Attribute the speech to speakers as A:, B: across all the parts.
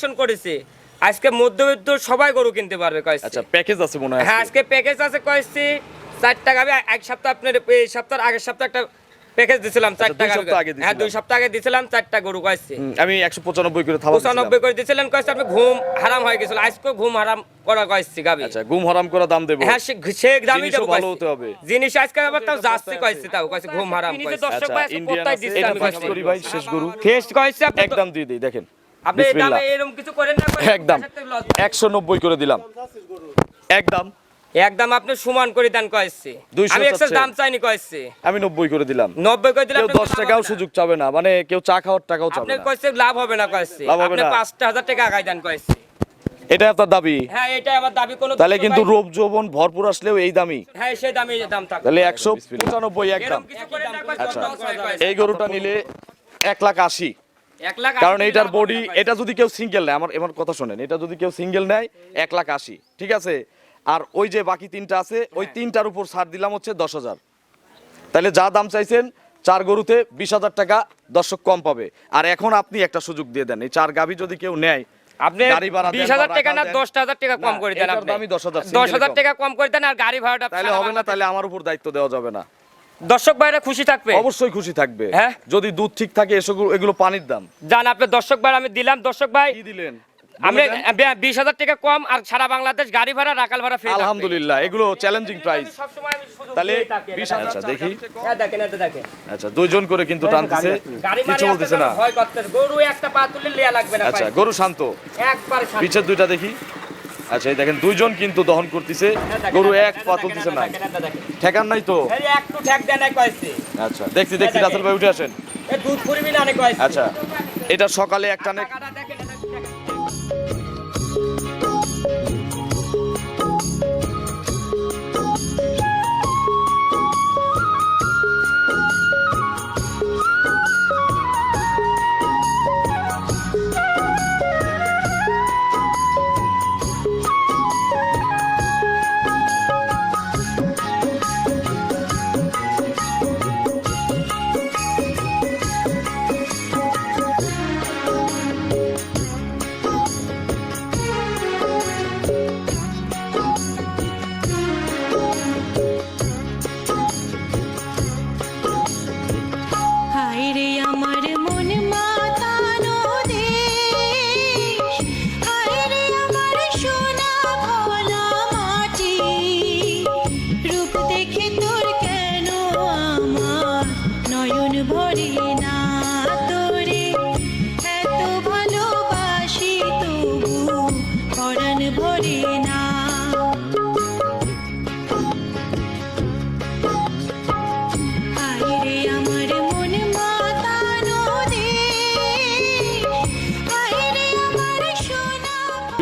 A: Collection করেছে। আজকে মধ্যবিত্ত সবাই গরু কিনতে পারবে কয়েছে
B: আচ্ছা প্যাকেজ আছে মনে হয়
A: হ্যাঁ
B: আজকে।
A: আজকে প্যাকেজ আছে কয়েছি চারটা গাবি এক সপ্তাহ আপনার এই সপ্তাহের আগের সপ্তাহ একটা প্যাকেজ দিছিলাম
B: দুই সপ্তাহ আগে
A: হ্যাঁ দুই সপ্তাহ আগে দিছিলাম চারটা গরু কয়েছি
B: আমি একশো পঁচানব্বই করে।
A: পঁচানব্বই করে দিছিলেন কয়েছে আপনি ঘুম হারাম হয়ে গেছিল। আজকেও ঘুম হারাম করা কয়েছি গাবি।
B: আচ্ছা গুম হারাম করে দাম দেবো।
A: হ্যাঁ সে সে দামি
B: জিনিসও
A: দেবো
B: ভালো হতে হবে।
A: জিনিস আজকে আবার তাও যাচ্ছে কয়েছি তাও কয়েছি ঘুম হারাম কয়েছি দর্শক
B: আচ্ছা
A: ভাই আজকে
B: এটা
A: আমি
B: ফার্স্ট করি ভাই শেষ গরু।
A: টেস্ট কয়েছি
B: একদম দিয়ে দিই দেখেন।
A: আপনি এই
B: বিসমিল্লাহ।
A: দামে এরকম কিছু করেন না করেন,
B: একদম।
A: আপনার সাথে লস।
B: একশো নব্বই করে দিলাম। একদম।
A: একদম আপনি সমান করে দেন কয়েছি আমি এক্সেস দাম চাইনি কয়েছি
B: আমি নব্বই করে দিলাম।
A: নব্বই করে দিলে
B: কেউ
A: আপনি
B: দশ
A: লাভ
B: টাকাও সুযোগ চাবে না। মানে কেউ চা খাওয়ার টাকাও চাবে
A: আপনি কয়েছে লাভ হবে না কয়েছি আপনি
B: না।
A: পাঁচটা হাজার টাকা আগাই দেন কয়েছি
B: এটা আপনার দাবি।
A: হ্যাঁ এটাই আমার দাবি। কোনো
B: তাহলে কিন্তু রূপ যৌবন ভরপুর আসলেও এই দামি।
A: হ্যাঁ সেই দামে
B: তাহলে একদম। আচ্ছা। এই গরুটা নিলে এক লাখ আশি।
A: এক লাখ
B: কারণ
A: আশি
B: এইটার বডি এটা যদি কেউ সিঙ্গেল নেয় আমার এবার কথা শোনেন এটা যদি কেউ সিঙ্গেল নেয় এক লাখ আশি ঠিক আছে? আর ওই যে বাকি তিনটা আছে ওই
A: হ্যাঁ।
B: তিনটার উপর ছাড় দিলাম হচ্ছে দশ হাজার। তাহলে যা দাম চাইছেন চার গরুতে বিশ হাজার টাকা দর্শক কম পাবে। আর এখন আপনি একটা সুযোগ দিয়ে দেন এই চার গাভি যদি কেউ নেয়
A: আপনি
B: গাড়ি ভাড়া দেন
A: বিশ হাজার টাকা না
B: দেন।
A: দশ হাজার টাকা কম করে দেন
B: এটার
A: আপনি। দশ হাজার টাকা কম করে দেন আর গাড়ি ভাড়াটা
B: তাহলে হবে না তাহলে আমার উপর দায়িত্ব দেওয়া যাবে না।
A: দর্শক ভাইরা খুশি থাকবে?
B: অবশ্যই খুশি থাকবে।
A: হ্যাঁ?
B: যদি দুধ ঠিক থাকে এগুলো পানির দাম।
A: জান আপনি দর্শক ভাই আমি দিলাম। দর্শক ভাই
B: কি দিলেন?
A: আমি
B: বলে
A: বিশ হাজার টাকা কম আর সারা বাংলাদেশ গাড়ি ভাড়া রাকাল ভাড়া ফ্রি
B: আলহামদুলিল্লাহ এগুলো চ্যালেঞ্জিং প্রাইস
A: আমি সুযোগ
B: তাহলে। বিশ আচ্ছা দেখি।
A: হ্যাঁ,
B: আচ্ছা দুইজন করে কিন্তু টানতেছে। কিছু বলতেছে না।
A: গরু একটা পা তুলে লিয়া লাগবে না
B: আচ্ছা গরু শান্ত।
A: একবার শান্ত।
B: পিছের দুইটা দেখি। আচ্ছা এই দেখেন দুইজন কিন্তু দহন করতেছে। গরু এক পা তুলতেছে না। ঠেকান নাই তো?
A: এই একটু ঠেক দেন
B: আচ্ছা দেখছি দেখছি। রাসেল ভাই উঠে আসেন।
A: দুধ ফুরিবি না নে
B: আচ্ছা এটা সকালে এক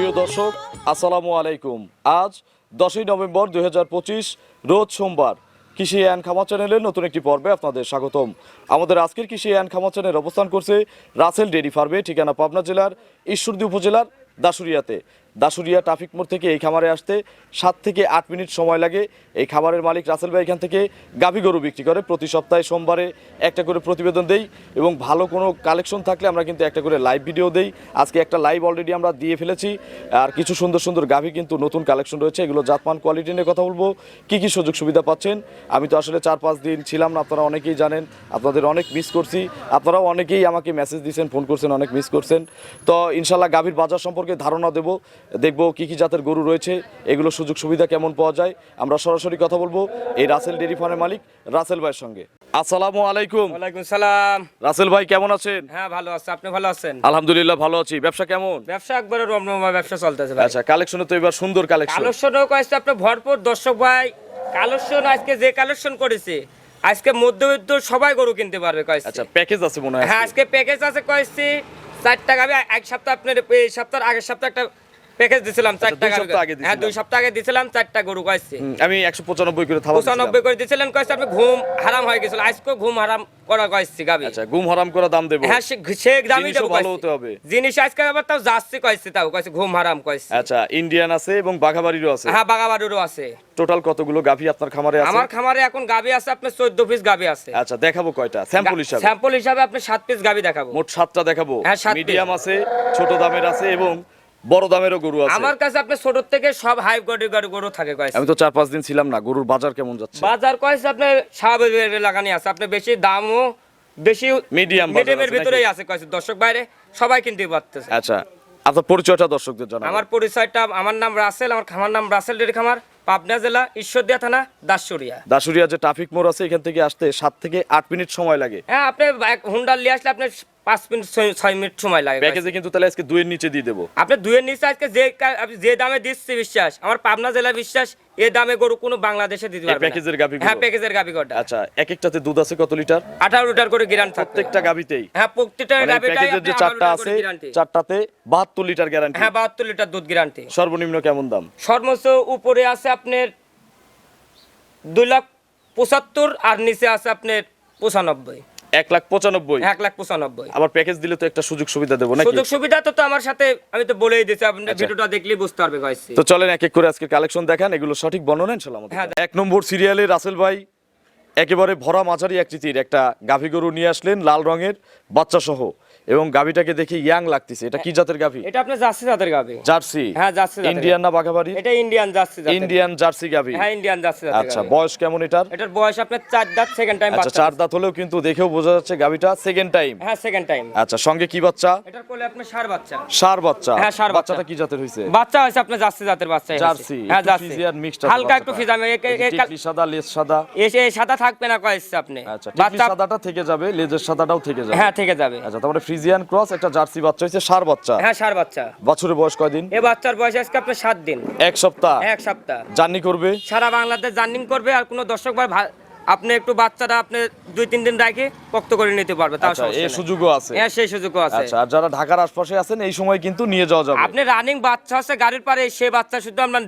B: প্রিয় দর্শক, আসসালামু আলাইকুম। আজ দশই নভেম্বর দুই হাজার পঁচিশ, রোজ সোমবার কৃষি অ্যান্ড খামা চ্যানেলের নতুন একটি পর্বে আপনাদের স্বাগতম। আমাদের আজকের কৃষি অ্যান্ড খামা চ্যানেল অবস্থান করছে রাসেল ডেরি ফার্মে, ঠিকানা পাবনা জেলার ঈশ্বরদী উপজেলার দাসুরিয়াতে দাসুরিয়া ট্রাফিক মোড় থেকে এই খামারে আসতে সাত থেকে আট মিনিট সময় লাগে। এই খামারের মালিক রাসেল ভাই এখান থেকে গাভী গরু বিক্রি করে। প্রতি সপ্তাহে সোমবারে একটা করে প্রতিবেদন দেই এবং ভালো কোনো কালেকশন থাকলে আমরা কিন্তু একটা করে লাইভ ভিডিও দেই। আজকে একটা লাইভ অলরেডি আমরা দিয়ে ফেলেছি। আর কিছু সুন্দর সুন্দর গাভী কিন্তু নতুন কালেকশন রয়েছে। এগুলো জাতমান কোয়ালিটি নিয়ে কথা বলব। কি কি সুযোগ সুবিধা পাচ্ছেন? আমি তো আসলে চার পাঁচ দিন ছিলাম না, আপনারা অনেকেই জানেন। আপনাদের অনেক মিস করছি। আপনারাও অনেকেই আমাকে মেসেজ দিয়েছেন ফোন করছেন, অনেক মিস করছেন। তো ইনশাল্লাহ গাভীর বাজার সম্পর্কে ধারণা দেবো। দেখব কি কি জাতের গরু রয়েছে এগুলো সুযোগ সুবিধা কেমন পাওয়া যায়। আমরা সরাসরি কথা বলব এই রাসেল ডেরি ফার্মের মালিক রাসেল ভাইয়ের সঙ্গে। আসসালামু আলাইকুম।
A: ওয়ালাইকুম সালাম।
B: রাসেল ভাই কেমন আছেন?
A: হ্যাঁ ভালো আছে। আপনি ভালো আছেন?
B: আলহামদুলিল্লাহ ভালো আছি। ব্যবসা কেমন?
A: ব্যবসা একবারে রমরমা ব্যবসা চলতেছে ভাই।
B: আচ্ছা কালেকশনে তো এবার সুন্দর কালেকশন।
A: কালেকশনও কয়েছে আপনি ভরপুর। দর্শক ভাই কালেকশন আজকে যে কালেকশন করেছে আজকে মধ্যবিত্ত সবাই গরু কিনতে পারবে কয়েছে।
B: আচ্ছা প্যাকেজ আছে মনে হয়
A: হ্যাঁ
B: আজকে।
A: প্যাকেজ আছে কয়েছি। চারটা গাবি এক সপ্তাহ আপনার এই সপ্তাহের আগের সপ্তাহ একটা প্যাকেজ দিছিলাম চারটা গাভী।
B: সপ্তাহ আগে
A: হ্যাঁ দুই। সপ্তাহ আগে দিছিলাম চারটা গরু কয়েছে।
B: আমি একশো পঁচানব্বই করে থাবা
A: পঁচানব্বই করে দিছিলেন কয়েছে আপনি ঘুম হারাম হয়ে গেছিল। আজকে ঘুম হারাম করা কয়েছি গাবি।
B: আচ্ছা গুম হারাম করে দাম দেবো।
A: হ্যাঁ সে দামই দেবো
B: ভালো হতে হবে।
A: জিনিস আজকে আবার তাও যাচ্ছে কয়েছে তাও কয়েছে ঘুম হারাম কয়েছে।
B: আচ্ছা ইন্ডিয়ান আছে এবং বাঘাবাড়িরও আছে।
A: হ্যাঁ আছে।
B: টোটাল কতগুলো গাভী আপনার খামারে আছে?
A: আমার খামারে এখন গাবি আছে আপনার চোদ্দ পিস গাবি আছে।
B: আচ্ছা দেখাবো কয়টা? স্যাম্পল হিসাবে।
A: স্যাম্পল হিসাবে আপনি সাত পিস গাবি দেখাবো।
B: মোট সাতটা দেখাবো।
A: হ্যাঁ,
B: মিডিয়াম আছে ছোট দামের আছে এবং বড় দামেরও গরু আছে।
A: আমার কাছে আপনি ছোট থেকে সব হাই গড়ি গরু থাকে কয়েছে।
B: আমি তো চার পাঁচ দিন ছিলাম না গরুর বাজার কেমন যাচ্ছে?
A: বাজার কয়েছে আপনার স্বাভাবিক লাগানি আছে আপনি বেশি দামও বেশি
B: মিডিয়াম
A: মিডিয়ামের
B: আছে
A: ভিতরেই আছে কয়েছে। দর্শক বাইরে সবাই কিনতে পারতেছে
B: আচ্ছা আপনার পরিচয়টা দর্শকদের জানাব।
A: আমার পরিচয়টা আমার নাম রাসেল আমার খামার নাম রাসেল ডেরি খামার। পাবনা জেলা ঈশ্বরদিয়া থানা দাসুরিয়া।
B: দাসুরিয়া যে ট্রাফিক মোড় আছে এখান থেকে আসতে সাত থেকে আট মিনিট সময় লাগে।
A: হ্যাঁ আপনি এক হুন্ডার নিয়ে আসলে আপনার পাঁচ মিনিট ছয়- মিনিট সময় লাগে।
B: প্যাকেজে কিন্তু তাহলে আজকে দুয়ের নিচে দিয়ে দেবো।
A: আপনি দুয়ের নিচে আজকে যে আপনি যে দামে দিচ্ছি বিশ্বাস। আমার পাবনা জেলা বিশ্বাস এ দামে গরু কোনো বাংলাদেশে দিতে পারবে
B: প্যাকেজের গাভীগুলো?
A: হ্যাঁ প্যাকেজের গাবি কটা
B: আচ্ছা এক একটাতে দুধ আছে কত লিটার?
A: আঠারো লিটার করে গ্যারান্টি
B: প্রত্যেকটা গাভীতেই?
A: হ্যাঁ প্রত্যেকটা
B: মানে প্যাকেজের যে চারটা আছে চারটাতে বাহাত্তর লিটার গ্যারান্টি
A: হ্যাঁ বাহাত্তর লিটার দুধ গ্যারান্টি
B: সর্বনিম্ন কেমন দাম?
A: সর্বোচ্চ উপরে আছে আপনার দুই লাখ পঁচাত্তর আর নিচে আছে আপনার পঁচানব্বই।
B: এক লাখ পঁচানব্বই।
A: এক লাখ পঁচানব্বই।
B: আবার প্যাকেজ দিলে তো একটা সুযোগ সুবিধা দেবো না
A: সুযোগ সুবিধা তো তো আমার সাথে আমি তো বলেই দিচ্ছি আপনি
B: আচ্ছা।
A: ভিডিওটা দেখলেই বুঝতে পারবে
B: তো চলেন এক এক করে আজকে কালেকশন দেখান এগুলো সঠিক বর্ণনা ইনশাল্লাহ আমাদের
A: হ্যাঁ।
B: এক নম্বর সিরিয়ালে রাসেল ভাই একেবারে ভরা মাঝারি আকৃতির একটা গাভী গরু নিয়ে আসলেন লাল রঙের বাচ্চা সহ। এবং গাভীটাকে দেখে ইয়াং লাগতেছে। এটা কি জাতের গাভী?
A: এটা আপনার জার্সি জাতের গাবি
B: জার্সি?
A: হ্যাঁ, জার্সি
B: ইন্ডিয়ান না বাঘাবাড়ি?
A: এটা ইন্ডিয়ান জার্সি জাতের।
B: ইন্ডিয়ান জার্সি গাভী।
A: হ্যাঁ ইন্ডিয়ান জার্সি জাতের
B: আচ্ছা বয়স কেমন এটার?
A: এটার বয়স আপনার চার দাঁত সেকেন্ড টাইম
B: আচ্ছা
A: বাচ্চা
B: চার দাঁত হলেও কিন্তু দেখেও বোঝা যাচ্ছে গাভীটা সেকেন্ড টাইম
A: হ্যাঁ সেকেন্ড টাইম
B: আচ্ছা সঙ্গে কি বাচ্চা?
A: এটার কোলে আপনার সার বাচ্চা।
B: সার বাচ্চা।
A: হ্যাঁ, বাচ্চা।
B: বাচ্চাটা কি জাতের হয়েছে
A: বাচ্চা হয়েছে আপনার জার্সি জাতের বাচ্চা
B: জার্সি।
A: হ্যাঁ জার্সি।
B: ফিজিয়ান mixed আছে
A: হালকা একটু। ফিজামে
B: এই সাদা লেজ সাদা।
A: এসে সাদা থাকবে না কয়েছে আপনি।
B: আচ্ছা সাদাটা থেকে যাবে লেজের সাদাটাও থেকে যাবে।
A: হ্যাঁ থেকে যাবে।
B: আচ্ছা তারপরে ফ্রিজিয়ান ক্রস একটা জার্সি বাচ্চা হয়েছে সার বাচ্চা।
A: হ্যাঁ সার বাচ্চা।
B: বছরের বয়স কয়দিন?
A: এ বাচ্চার বয়স আজকে আপনার সাত দিন।
B: এক সপ্তাহ?
A: এক সপ্তাহ।
B: জার্নি করবে?
A: সারা বাংলাদেশ জার্নিং করবে আর কোনো দর্শক ভাই আপনি একটু বাচ্চাটা আপনি দুই তিন দিন রাখে পক্ত করে নিতে পারবে তাও
B: আচ্ছা এই সুযোগও আছে।
A: হ্যাঁ সেই সুযোগও আছে।
B: আচ্ছা আর যারা ঢাকার আশপাশে আছেন এই সময় কিন্তু নিয়ে যাওয়া যাবে।
A: আপনি রানিং বাচ্চা আছে গাড়ির পারে সে বাচ্চা শুধু আমরা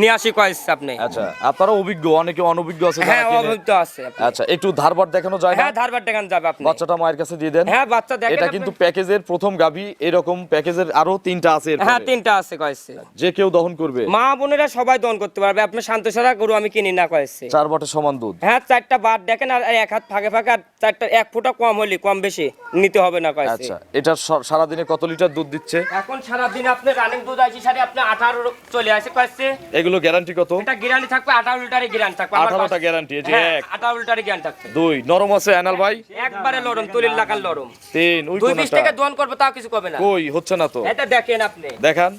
A: নিয়ে আসি কয়েছে আপনি?
B: আচ্ছা আপনারা অভিজ্ঞ অনেকে অনভিজ্ঞ আছে
A: হ্যাঁ অভিজ্ঞ আছে
B: আচ্ছা একটু ধারবার দেখানো যায় না?
A: হ্যাঁ ধারবার দেখান যাবে আপনি।
B: বাচ্চাটা মায়ের কাছে দিয়ে দেন।
A: হ্যাঁ বাচ্চা দেখেন
B: এটা কিন্তু প্যাকেজের প্রথম গাভী এরকম প্যাকেজের আরও তিনটা আছে
A: হ্যাঁ তিনটা আছে কয়েছে।
B: যে কেউ দহন করবে।
A: মা বোনেরা সবাই দন করতে পারবে। আপনার শান্তসারা গরু আমি কিনি না কয়েছে।
B: চার বটে সমান দুধ।
A: হ্যাঁ চারটা বার দেখেন আর এক হাত ফাঁকে ফাঁকে আর চারটা এক ফুটা কম হলে কম বেশি নিতে হবে না কয়েছে।
B: আচ্ছা এটা কত লিটার দুধ দিচ্ছে?
A: এখন সারাদিন আপনি রানিং দুধ আছে সাড়ে আপনি আঠারো চলে আসে কয়েছে।
B: এগুলো গ্যারান্টি কত?
A: এটা গ্যারান্টি থাকবে আঠারো লিটারের গ্যারান্টি থাকবে। আমার
B: আঠারোটা
A: পাশে-
B: গ্যারান্টি এই যে
A: হ্যাঁ,
B: এক।
A: আঠারো লিটারের গ্যারান্টি থাকবে।
B: দুই নরম আছে অ্যানাল ভাই?
A: একবারে লরম তুলির লাগার লরম
B: তিন ওই কোনাটা?
A: থেকে দোয়ান করবে তাও কিছু করবে না।
B: কই হচ্ছে না তো।
A: এটা দেখেন আপনি।
B: দেখান।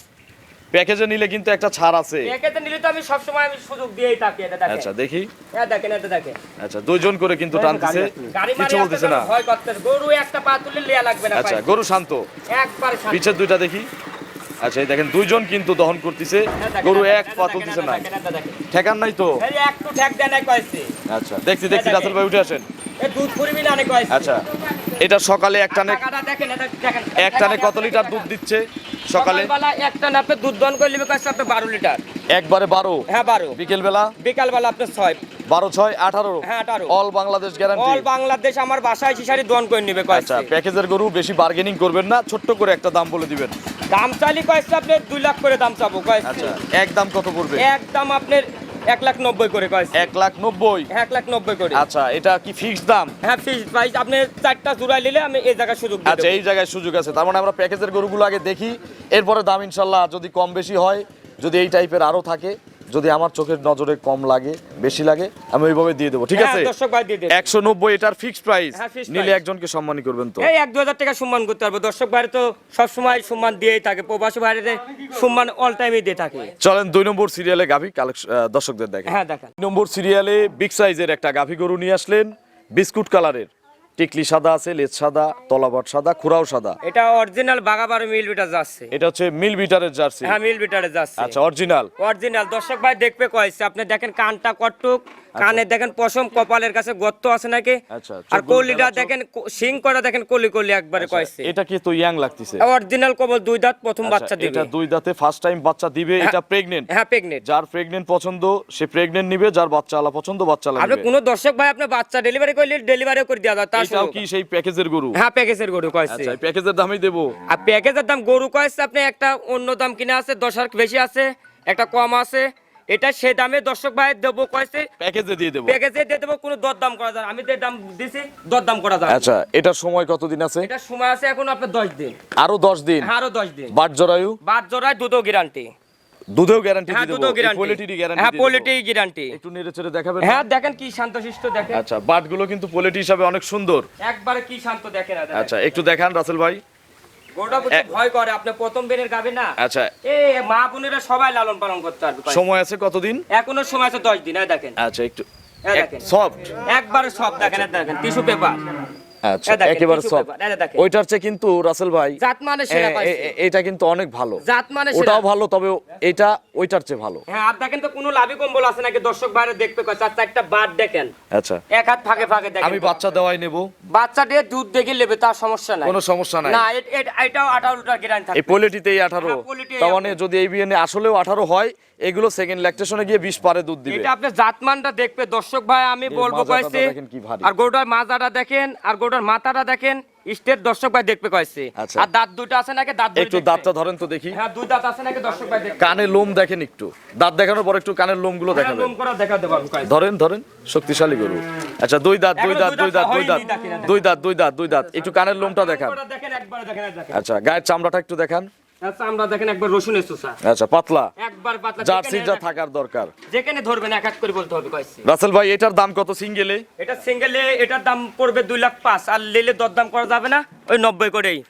B: প্যাকেজে নিলে কিন্তু একটা ছাড় আছে।
A: একেতে নিলে তো আমি সবসময় আমি সুযোগ দিয়েই থাকি এটা দেখেন।
B: আচ্ছা দেখি।
A: হ্যাঁ দেখেন এটা দেখেন।
B: আচ্ছা দুইজন করে কিন্তু টানতেছে। কিছু বলতেছে না।
A: ভয় করতেছে। গরু একটা পা তুলে লিয়া লাগবে না
B: আচ্ছা গরু শান্ত।
A: একবার শান্ত।
B: পিছের দুইটা দেখি। আচ্ছা এই দেখেন দুইজন কিন্তু দহন করতেছে।
A: হ্যাঁ,
B: গরু এক
A: পাতল
B: পা তুলতেছে না। ঠেকান নাই তো?
A: একটু ঠেক দেন
B: আচ্ছা দেখছি দেখছি
A: দেখেন।
B: রাসেল ভাই উঠে আসেন।
A: দুধ না
B: আচ্ছা। এটা সকালে এক টানে এক টানে কত লিটার দুধ দিচ্ছে সকালে?
A: সকালবেলা এক টানে আপনি দুধ দন করে নেবে আপনি বারো লিটার।
B: একবারে বারো?
A: হ্যাঁ বারো।
B: বিকেল বেলা
A: বিকালবেলা আপনি ছয়।
B: বারো ছয় আঠারো?
A: হ্যাঁ, 18
B: all Bangladesh guarantee
A: all Bangladesh আমার বাসায় শিশারি দন করে নেবে
B: আচ্ছা প্যাকেজের গরু বেশি বার্গেনিং করবেন না ছোট্ট করে একটা দাম বলে দিবেন।
A: দাম চালি কয়েছে আপনি দুই লাখ করে দাম চাবো কয়েছে
B: আচ্ছা এক দাম কত পড়বে?
A: একদম আপনার এক লাখ নব্বই করে কয়
B: এক লাখ নব্বই?
A: এক লাখ নব্বই করে।
B: আচ্ছা এটা কি ফিক্সড দাম?
A: হ্যাঁ ফিক্স প্রাইস আপনি চারটা নিলে আমি এই জায়গায় সুযোগ
B: আচ্ছা এই জায়গায় সুযোগ আছে। তার মানে আমরা প্যাকেজের গরুগুলো আগে দেখি এরপরে দাম ইনশাল্লাহ যদি কম বেশি হয় যদি এই টাইপের আরও থাকে যদি আমার চোখের নজরে কম লাগে বেশি লাগে আমি ওইভাবে দিয়ে দেবো ঠিক
A: হ্যাঁ,
B: আছে?
A: দর্শক ভাই দিয়ে দেবে
B: একশো নব্বই এটার ফিক্সড প্রাইস
A: হ্যাঁ,
B: নিলে একজনকে সম্মানী করবেন তো।
A: এই এক দু হাজার টাকা সম্মান করতে পারব। দর্শক বাইরে তো সবসময় সম্মান দিয়েই থাকে প্রবাসী বাইরে সম্মান অল টাইমই দিয়ে থাকে।
B: চলেন দুই নম্বর সিরিয়ালে গাভী কালেকশন দর্শকদের দেখেন
A: হ্যাঁ দেখেন।
B: দুই নম্বর সিরিয়ালে বিগ সাইজের একটা গাভী গরু নিয়ে আসলেন বিস্কুট কালারের টিকলি সাদা আছে লেজ সাদা তলাবট সাদা খুরাও সাদা।
A: এটা অরিজিনাল বাগাবার মিল বিটার জার্সি।
B: এটা হচ্ছে মিল বিটারের জার্সি।
A: হ্যাঁ মিল বিটারের জার্সি।
B: আচ্ছা অরিজিনাল।
A: অরিজিনাল। দর্শক ভাই দেখবে কয়েছে আপনি দেখেন কানটা কটুক কানে দেখেন পশম কপালের কাছে গর্ত আছে নাকি?
B: আচ্ছা,
A: আর কলিটা দেখেন সিং করা দেখেন কলি কলি একবারে কয়েছে
B: এটা কি তো ইয়াং লাগতেছে?
A: অরিজিনাল কবল দুই দাঁত প্রথম
B: আচ্ছা,
A: বাচ্চা দিবে।
B: এটা দুই দাঁতে ফার্স্ট টাইম বাচ্চা দিবে এটা প্রেগনেন্ট
A: হ্যাঁ প্রেগনেন্ট
B: যার প্রেগনেন্ট পছন্দ সে প্রেগনেন্ট নিবে যার বাচ্চা আলা পছন্দ বাচ্চা লাগবে আপনি
A: কোনো দর্শক ভাই আপনি বাচ্চা ডেলিভারি করলে ডেলিভারি করে দেওয়া যায় তার
B: এটাও কি সেই প্যাকেজের গরু?
A: হ্যাঁ প্যাকেজের গরু কয়েছে
B: আচ্ছা প্যাকেজের দামই দেবো।
A: আর প্যাকেজের দাম গরু কয়েছে আপনি একটা অন্য দাম কিনে আছে দশ হাজার বেশি আছে একটা কম আছে। এটা সে দামে দর্শক ভাই দেবো কয়েছে।
B: প্যাকেজে দিয়ে দেবো।
A: প্যাকেজে দিয়ে দেবো কোনো দর দাম করা যায় আমি যে দাম দিছি দর দাম করা যায়
B: আচ্ছা এটার সময় কতদিন আছে?
A: এটা সময় আছে এখন আপনার দশ দিন।
B: আরও দশ দিন?
A: হ্যাঁ আরও দশ দিন।
B: বাট জরায়ু
A: বাদ জোড়ায় দুধও গ্যারান্টি
B: দুধেও গ্যারান্টি
A: হ্যাঁ
B: দিয়ে দেবো।
A: গ্যারান্টি
B: কোয়ালিটির গ্যারান্টি
A: হ্যাঁ কোয়ালিটি গ্যারান্টি
B: একটু নেড়ে চেড়ে দেখাবেন
A: হ্যাঁ দেখেন কি শান্তশিষ্ট দেখেন।
B: আচ্ছা বাটগুলো কিন্তু কোয়ালিটি হিসাবে অনেক সুন্দর।
A: একবারে কি শান্ত দেখেন দেখেন।
B: আচ্ছা একটু দেখান রাসেল ভাই।
A: গরুটা ভয় করে আপনি প্রথম বেনের গাবে না।
B: আচ্ছা।
A: এ মা বোনেরা সবাই লালন পালন করতে পারবে
B: সময় আছে কতদিন?
A: এখনও সময় আছে দশ দিন দেখেন।
B: আচ্ছা একটু
A: দেখেন।
B: সফট
A: একবারে সব দেখেন দেখেন টিস্যু পেপার
B: আচ্ছা একেবারে
A: tissue
B: সফট
A: paper, এই দেখেন।
B: ওইটার চেয়ে কিন্তু রাসেল ভাই
A: জাত মানে সেরা পাইছে।
B: এটা কিন্তু অনেক ভালো।
A: জাত মানে
B: ওটাও ভালো তবে এটা ওইটার চেয়ে ভালো।
A: হ্যাঁ আর দেখেন তো কোনো লাভি কম্বল আছে নাকি? দর্শক বাইরে দেখতে পাচ্ছে আর চারটা বাদ দেখেন।
B: আচ্ছা।
A: এক হাত ফাঁকে ফাঁকে দেখেন।
B: আমি বাচ্চা দেওয়াই নেব।
A: বাচ্চা দিয়ে দুধ দেখে নেবে তার সমস্যা নাই।
B: কোনো সমস্যা নাই।
A: না এটাও আঠারো লিটার গ্যারান্টি
B: এই
A: থাকবে।
B: পোলিটিতেই আঠারো।
A: হ্যাঁ, পোলিটেই
B: তার মানে যদি এই বিয়ে আসলেও আঠারো হয় এগুলো সেকেন্ড ল্যাকটেশনে গিয়ে বিশ পারে দুধ দিবে।
A: এটা আপনি জাতমানটা দেখবে। দর্শক ভাই আমি বলব কয়েছে
B: দেখেন।
A: আর গরুটার মাজাটা দেখেন আর গরুটার মাথাটা দেখেন স্টেট দর্শক ভাই দেখবে কয়েছে।
B: আচ্ছা।
A: আর দাঁত দুটো আছে নাকি? দাঁত দুটো
B: একটু দাঁতটা ধরেন তো দেখি।
A: হ্যাঁ দুই দাঁত আছে নাকি দর্শক ভাই দেখবে?
B: কানে লোম দেখেন একটু। দাঁত দেখানোর পর একটু কানের লোমগুলো
A: হ্যাঁ,
B: দেখাবেন।
A: লোম করা দেখাতে পারব কয়েছে।
B: ধরেন ধরেন শক্তিশালী গরু। আচ্ছা দুই দাঁত দুই দাঁত দুই দাঁত দুই দাঁত।
A: দেখেন, দেখেন।
B: দুই দাঁত দুই দাঁত দুই দাঁত। একটু কানের লোমটা দেখান।
A: দেখেন দেখেন।
B: আচ্ছা গায়ের চামড়াটা একটু দেখান।
A: আমরা দেখেন একবার
B: আচ্ছা পাতলা।
A: একবার পাতলা
B: জার্সিটা
A: যেখানে-
B: থাকার দরকার।
A: যেখানে ধরবেন এক এক করে বলতে হবে কয়েছে।
B: রাসেল ভাই এটার দাম কত সিঙ্গেলে?
A: এটা সিঙ্গেলে এটার দাম পড়বে দুই লাখ পাঁচ আর লেলে দরদাম করা যাবে না ওই নব্বই করেই।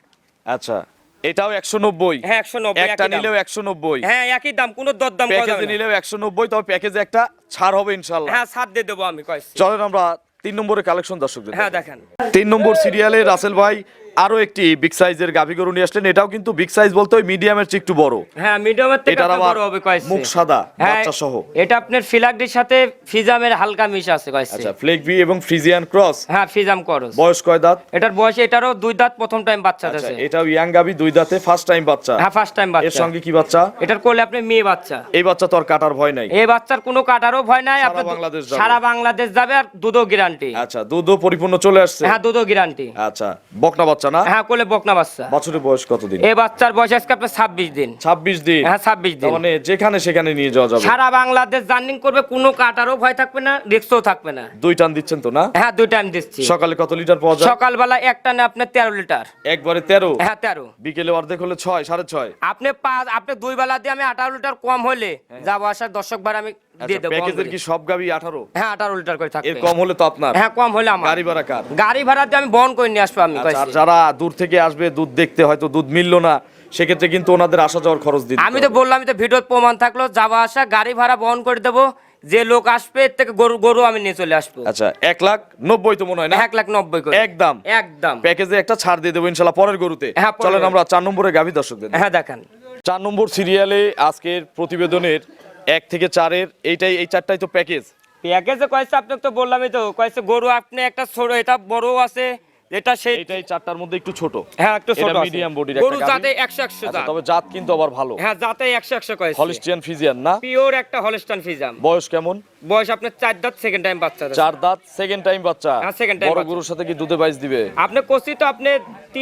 B: আচ্ছা এটাও একশো নব্বই।
A: হ্যাঁ একশো নব্বই
B: একটা নিলেও একশো নব্বই।
A: হ্যাঁ একই দাম কোনো দরদাম
B: প্যাকেজে নিলেও একশো নব্বই তবে প্যাকেজে একটা ছাড় হবে ইনশাল্লাহ
A: হ্যাঁ সাত দিয়ে দেবো আমি কয়েছে।
B: চলেন আমরা তিন নম্বরের কালেকশন দর্শকদের
A: হ্যাঁ দেখেন।
B: তিন নম্বর সিরিয়ালে রাসেল ভাই আরও একটি বিগ সাইজের গাভী গরু নিয়ে আসলেন। এটাও কিন্তু বিগ সাইজ বলতে ওই মিডিয়ামের চেয়ে একটু বড়।
A: হ্যাঁ মিডিয়ামের থেকে একটু বড় হবে কয়েছে।
B: মুখ সাদা
A: হ্যাঁ
B: বাচ্চা সহ।
A: এটা আপনার ফিলাকডির সাথে ফিজামের হালকা মিশ আছে কয়েছে।
B: আচ্ছা ফ্লেগবি এবং ফ্রিজিয়ান ক্রস
A: হ্যাঁ ফিজাম করস
B: বয়স কয় দাঁত?
A: এটার বয়স এটারও দুই দাঁত প্রথম টাইম বাচ্চা
B: আচ্ছা
A: আছে
B: এটাও ইয়াং গাভী দুই দাঁতে ফার্স্ট টাইম বাচ্চা।
A: হ্যাঁ ফার্স্ট টাইম বাচ্চা।
B: এর সঙ্গে কি বাচ্চা?
A: এটার কোলে আপনি মেয়ে বাচ্চা।
B: এই বাচ্চা তো আর কাটার ভয় নাই।
A: এই বাচ্চার কোনো কাটারও ভয় নাই। আপনি
B: বাংলাদেশ যাবে।
A: সারা বাংলাদেশ যাবে আর দুধও গ্যারান্টি
B: আচ্ছা দুধও পরিপূর্ণ চলে আসছে।
A: হ্যাঁ দুধও গ্যারান্টি
B: আচ্ছা বকনা বাচ্চা না?
A: হ্যাঁ কোলে বকনা বাচ্চা।
B: বছরের বয়স কতদিন?
A: এই বাচ্চার বয়স আজকে আপনার ছাব্বিশ দিন।
B: ছাব্বিশ দিন?
A: হ্যাঁ ছাব্বিশ দিন।
B: মানে যেখানে সেখানে নিয়ে যাওয়া যাবে।
A: সারা বাংলাদেশ জার্নিং করবে কোনো কাটারও ভয় থাকবে না রিক্সও থাকবে না।
B: দুই টান দিচ্ছেন তো না?
A: হ্যাঁ দুই টাইম দিচ্ছি।
B: সকালে কত লিটার পাওয়া যায়?
A: সকালবেলা একটা না আপনার তেরো লিটার।
B: একবারে তেরো?
A: হ্যাঁ তেরো।
B: বিকেলে অর্ধেক হলে ছয় সাড়ে ছয়?
A: আপনি পাঁচ আপনি দুই বেলা দিয়ে আমি আঠারো লিটার কম হলে যাব আসার দর্শক বার আমি দিয়ে দেবো
B: প্যাকেজের কি সব গাবি আঠারো?
A: হ্যাঁ আঠারো লিটার করে থাকবে।
B: এর কম হলে তো আপনার।
A: হ্যাঁ কম হলে আমার।
B: গাড়ি ভাড়া কার?
A: গাড়ি ভাড়া আমি বহন করে নিয়ে আসব আমি
B: আচ্ছা, আর যারা দূর থেকে আসবে দুধ দেখতে হয়তো দুধ মিললো না সেক্ষেত্রে কিন্তু ওনাদের আসা যাওয়ার খরচ দিতে
A: আমি তো বললাম তো প্রমাণ থাকল যাওয়া আসা গাড়ি ভাড়া বহন করে দেবো যে লোক আসবে এর থেকে গরু গরু আমি নিয়ে চলে আসব।
B: আচ্ছা এক লাখ নব্বই তো মনে হয় না?
A: এক লাখ নব্বই
B: একদম।
A: একদম।
B: প্যাকেজে একটা ছাড় দিয়ে দেবো ইনশাল্লাহ পরের গরুতে।
A: হ্যাঁ,
B: চলেন আমরা চার নম্বরে গাভী দর্শকদের
A: হ্যাঁ দেখেন।
B: চার নম্বর সিরিয়ালে আজকের প্রতিবেদনের এক থেকে চারের এইটাই এই চারটাই তো প্যাকেজ
A: প্যাকেজে কয়েছে আপনাকে তো বললামই তো কয়েছে গরু আপনি একটা ছোট এটা বড় আছে এটা সেই
B: এটাই চারটার মধ্যে একটু ছোট।
A: হ্যাঁ একটু ছোট
B: body
A: গরু
B: একটা গাভী।
A: যাতে একশো একশো
B: আচ্ছা,
A: জাত।
B: তবে জাত কিন্তু আবার ভালো।
A: হ্যাঁ যাতে একশো একশো কয়েছে
B: হলিস্টিয়ান ফিজিয়ান না?
A: পিওর একটা হলিস্টান ফিজিয়ান
B: বয়স কেমন?
A: বয়স আপনার চার দাঁত সেকেন্ড টাইম বাচ্চা
B: চার দাঁত সেকেন্ড টাইম বাচ্চা।
A: হ্যাঁ, second time
B: বড় গরুর সাথে কি দুধে বাইশ দিবে?
A: আপনি তো আপনি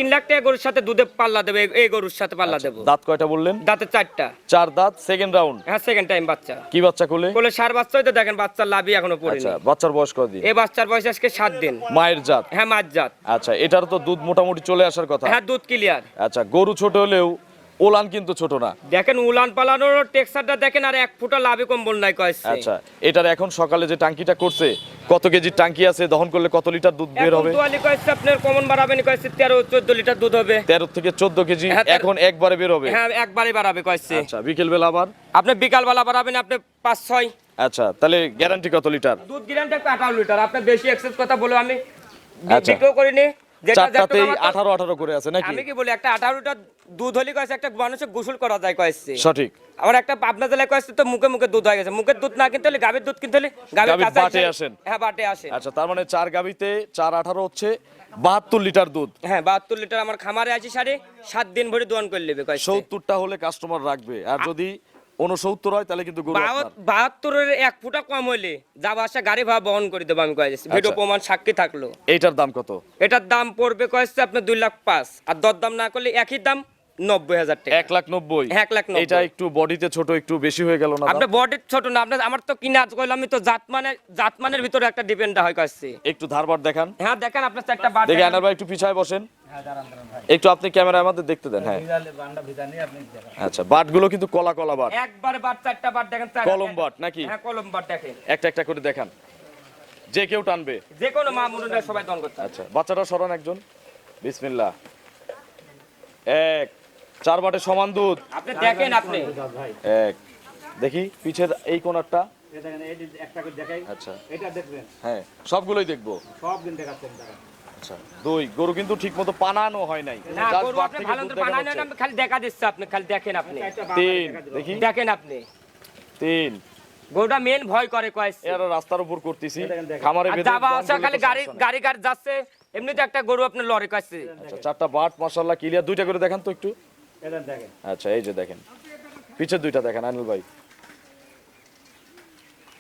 A: লাখ টাকা গরুর সাথে দুধে পাল্লা দেবে এই- গরুর সাথে পাল্লা দেবো।
B: দাঁত কয়টা বললেন?
A: দাঁতে চারটা।
B: চার দাঁত সেকেন্ড রাউন্ড
A: হ্যাঁ সেকেন্ড টাইম বাচ্চা।
B: কি বাচ্চা কোলে?
A: বলে সার বাচ্চাই তো দেখেন বাচ্চার লাভই এখনও পড়েনি।
B: আচ্ছা বাচ্চার বয়স কতদিন
A: এই বাচ্চার বয়স আজকে সাত দিন।
B: মায়ের জাত?
A: হ্যাঁ মাছ জাত।
B: আচ্ছা এটার তো দুধ মোটামুটি চলে আসার কথা।
A: হ্যাঁ দুধ ক্লিয়ার
B: আচ্ছা গরু ছোট হলেও ওলান কিন্তু ছোট না।
A: দেখেন উলান পালানোর টেক্সারটা দেখেন আর এক ফুটা লাভই কম্বল নাই কয়েছে।
B: আচ্ছা এটার এখন সকালে যে টাঙ্কিটা করছে কত কেজির টাঙ্কি আছে দহন করলে কত লিটার দুধ বের হবে?
A: দুয়ালি কয়েছে আপনার কমন বাড়াবেন কয়েছে তেরো চোদ্দ লিটার দুধ হবে।
B: তেরো থেকে চোদ্দ কেজি
A: হ্যাঁ,
B: এখন একবারে বের হবে।
A: হ্যাঁ একবারে বাড়াবে কয়েছে।
B: আচ্ছা বিকেল বেলা আবার?
A: আপনি বিকালবেলা বাড়াবেন আপনি পাঁচ ছয়।
B: আচ্ছা তাহলে গ্যারান্টি কত লিটার?
A: দুধ গ্যারান্টি একটু আঠারো লিটার। আপনি বেশি এক্সেস কথা বলে আমি
B: আচ্ছা।
A: বিক্রিও করিনি।
B: চারটাতেই
A: যেটুকু আমার তো-
B: আঠারো আঠারো করে আছে নাকি?
A: আমি কি বলি একটা আঠারোটা দুধ হলে কয়েছে একটা মানুষের গোসল করা যায় কয়েছে।
B: সঠিক।
A: আমার একটা পাবনা জেলায় কয়েছে তো মুখে মুখে দুধ হয়ে গেছে। মুখের দুধ না কিনতে হলে গাভীর দুধ কিনতে হলে গাভীর
B: গাভীর বাটে আসেন।
A: হ্যাঁ বাটে আসেন
B: আচ্ছা তার মানে চার চার আঠারো হচ্ছে বাহাত্তর লিটার দুধ।
A: হ্যাঁ বাহাত্তর লিটার আমার খামারে আছে সাড়ে সাত দিন ভরে দোয়ান করে নেবে
B: সত্তরটা হলে কাস্টমার রাখবে। আর যদি উনসত্তর হয় তাহলে কিন্তু
A: বাহাত্তরের এক ফুটা কম হইলে যাবা আসা গাড়ি ভাড়া বহন করে দেবো আমি কয়েছি ভিডিও
B: আচ্ছা।
A: প্রমাণ সাক্ষী থাকল।
B: এইটার দাম কত?
A: এটার দাম পড়বে কয়েছে আপনার দুই লাখ পাঁচ। আর দর দাম না করলে একই দাম নব্বই হাজার টাকা।
B: এক লাখ নব্বই?
A: এক লাখ
B: এটা একটু বডিতে ছোট একটু বেশি হয়ে গেল না দাম?
A: আপনার বডির ছোট না আপনার আমার তো কিনা আমি তো জাতমানের জাতমানের ভিতরে একটা ডিপেন্ড হয় কাছে
B: একটু ধারবার দেখান।
A: হ্যাঁ দেখেন আপনার চারটা বার
B: দেখে আনার ভাই একটু পিছায় বসেন। একটু আপনি ক্যামেরা আমাদের দেখতে দেন হ্যাঁ। আচ্ছা বাটগুলো কিন্তু কলা কলা বাট।
A: একবারে বার চারটা বার দেখেন
B: কলম বাট নাকি?
A: হ্যাঁ কলম বার দেখেন।
B: একটা একটা করে দেখান। যে কেউ টানবে।
A: যে কোনো মা মুরুরা সবাই দন করতে
B: আচ্ছা বাচ্চাটা সরান একজন। বিসমিল্লাহ। এক চার বাটে সমান দুধ।
A: আপনি দেখেন আপনি।
B: এক দেখি পিছের এই কোনারটা। আচ্ছা। হ্যাঁ সবগুলোই দেখব। আচ্ছা দুই গরু কিন্তু ঠিক মতো পানানো হয় নাই।
A: না গরু আপনি ভালো
B: দুধ
A: মতো
B: দেখা
A: বানায়
B: যাচ্ছে।
A: না খালি দেখা দিচ্ছে আপনি খালি দেখেন আপনি।
B: তিন দেখি।
A: দেখেন আপনি।
B: তিন।
A: গরুটা মেন ভয় করে কয়েছে
B: এর রাস্তার উপর করতেছি। খামারে
A: খালি গাড়ি গাড়ি গাড়ি যাচ্ছে এমনিতে একটা গরু আপনার লরি কাছে
B: আচ্ছা চারটা বাট মশলা ক্লিয়ার দুইটা করে দেখেন তো একটু। আচ্ছা এই যে দেখেন। পিছের দুইটা দেখেন আনিল ভাই।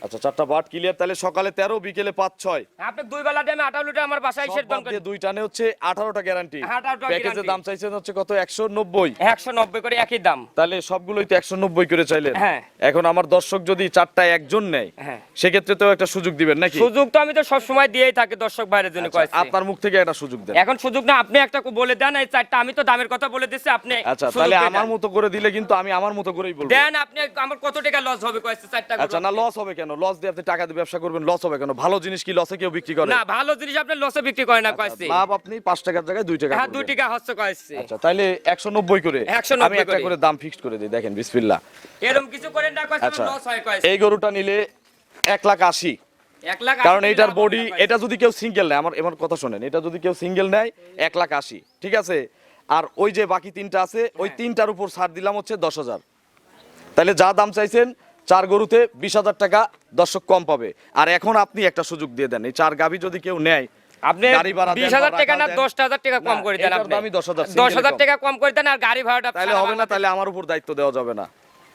B: আচ্ছা চারটা বাট ক্লিয়ার তাহলে সকালে তেরো বিকেলে পাঁচ ছয়।
A: আপনি দুই বেলা দিয়ে আঠারো লিটার আমার বাসায় এসে
B: বাদ দিয়ে দুই টানে হচ্ছে আঠারোটা গ্যারান্টি
A: 18টা
B: প্যাকেজের দাম চাইছেন হচ্ছে কত? একশো নব্বই।
A: একশো নব্বই করে একই দাম।
B: তাহলে সবগুলোই তো একশো নব্বই করে চাইলেন।
A: হ্যাঁ।
B: এখন আমার দর্শক যদি চারটায় একজন নেয়
A: হ্যাঁ।
B: সেক্ষেত্রে তো একটা সুযোগ দিবেন নাকি?
A: সুযোগ তো আমি তো সব সময় দিয়েই থাকি দর্শক ভাইয়ের জন্য
B: আচ্ছা, আপনার মুখ থেকে একটা সুযোগ দেন।
A: এখন সুযোগ না আপনি একটা বলে দেন এই চারটা আমি তো দামের কথা বলে দিচ্ছি আপনি
B: আচ্ছা তাহলে আমার মতো করে দিলে কিন্তু আমি আমার মতো করেই বলব।
A: দেন আপনি আমার কত টাকা লস হবে কয়েছে চারটা
B: আচ্ছা না লস হবে কেন? লস দিয়ে আপনি টাকা দিয়ে ব্যবসা করবেন লস হবে কেন? ভালো জিনিস কি লসে কেউ বিক্রি করে?
A: না ভালো জিনিস আপনি লসে বিক্রি করে না কয়েছে।
B: লাভ আপনি পাঁচ টাকার জায়গায় দুই টাকা
A: হ্যাঁ দুই
B: করবেন।
A: টাকা হচ্ছে কয়েছে।
B: আচ্ছা তাইলে একশো নব্বই করে।
A: 190
B: আমি একটা
A: করে।
B: দাম ফিক্সড করে দিই দেখেন বিসমিল্লা
A: এরকম কিছু করেন না কয়েছে
B: আচ্ছা
A: লস হয় কয়েছে।
B: এই গরুটা নিলে এক লাখ আশি।
A: এক লাখ
B: কারণ
A: আশি
B: এইটার বডি। এটা যদি কেউ সিঙ্গেল নেয় আমার এমন কথা শোনেন এটা যদি কেউ সিঙ্গেল নেয় এক লাখ আশি ঠিক আছে? আর ওই যে বাকি তিনটা আছে ওই
A: হ্যাঁ।
B: তিনটার উপর ছাড় দিলাম হচ্ছে দশ হাজার। তাহলে যা দাম চাইছেন চার গরুতে বিশ হাজার টাকা দর্শক কম পাবে। আর এখন আপনি একটা সুযোগ দিয়ে দেন এই চার গাভি যদি কেউ নেয়
A: আপনি
B: গাড়ি ভাড়া দেন
A: বিশ হাজার টাকা না দশ হাজার টাকা কম করে দেন
B: এটার
A: আপনি।
B: দামই 10,000
A: দশ হাজার টাকা কম করে দেন আর গাড়ি ভাড়াটা
B: তাহলে হবে না তাহলে আমার উপর দায়িত্ব দেওয়া যাবে না।